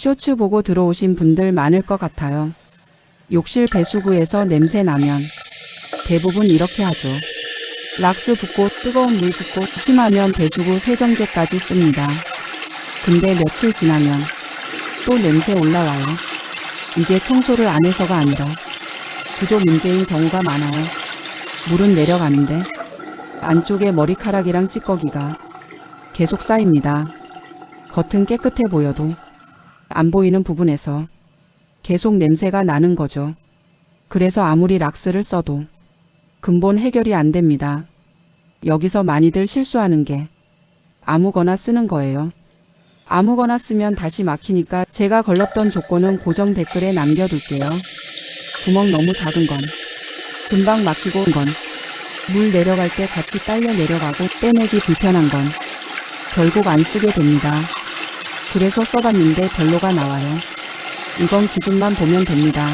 쇼츠 보고 들어오신 분들 많을 것 같아요. 욕실 배수구에서 냄새 나면 대부분 이렇게 하죠. 락스 붓고 뜨거운 물 붓고 심하면 배수구 세정제까지 씁니다. 근데 며칠 지나면 또 냄새 올라와요. 이게 청소를 안 해서가 아니라 구조 문제인 경우가 많아요. 물은 내려가는데 안쪽에 머리카락이랑 찌꺼기가 계속 쌓입니다. 겉은 깨끗해 보여도 안 보이는 부분에서 계속 냄새가 나는 거죠. 그래서 아무리 락스를 써도 근본 해결이 안 됩니다. 여기서 많이들 실수하는 게 아무거나 쓰는 거예요. 아무거나 쓰면 다시 막히니까 제가 걸렀던 조건은 고정 댓글에 남겨둘게요. 구멍 너무 작은 건, 금방 막히고 건, 물 내려갈 때 같이 딸려 내려가고 떼내기 불편한 건 결국 안 쓰게 됩니다. 그래서 써봤는데 별로가 나와요. 이건 기준만 보면 됩니다.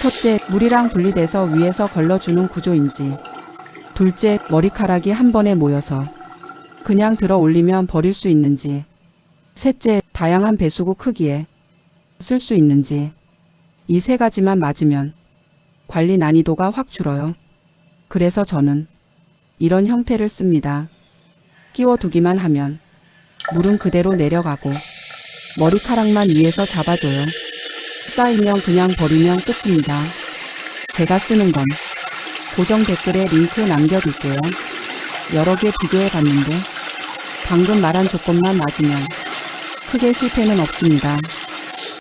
첫째, 물이랑 분리돼서 위에서 걸러주는 구조인지. 둘째, 머리카락이 한 번에 모여서 그냥 들어 올리면 버릴 수 있는지. 셋째, 다양한 배수구 크기에 쓸 수 있는지. 이 세 가지만 맞으면 관리 난이도가 확 줄어요. 그래서 저는 이런 형태를 씁니다. 끼워두기만 하면 물은 그대로 내려가고 머리카락만 위에서 잡아줘요. 쌓이면 그냥 버리면 끝입니다. 제가 쓰는 건 고정 댓글에 링크 남겨둘게요. 여러 개 비교해 봤는데 방금 말한 조건만 맞으면 크게 실패는 없습니다.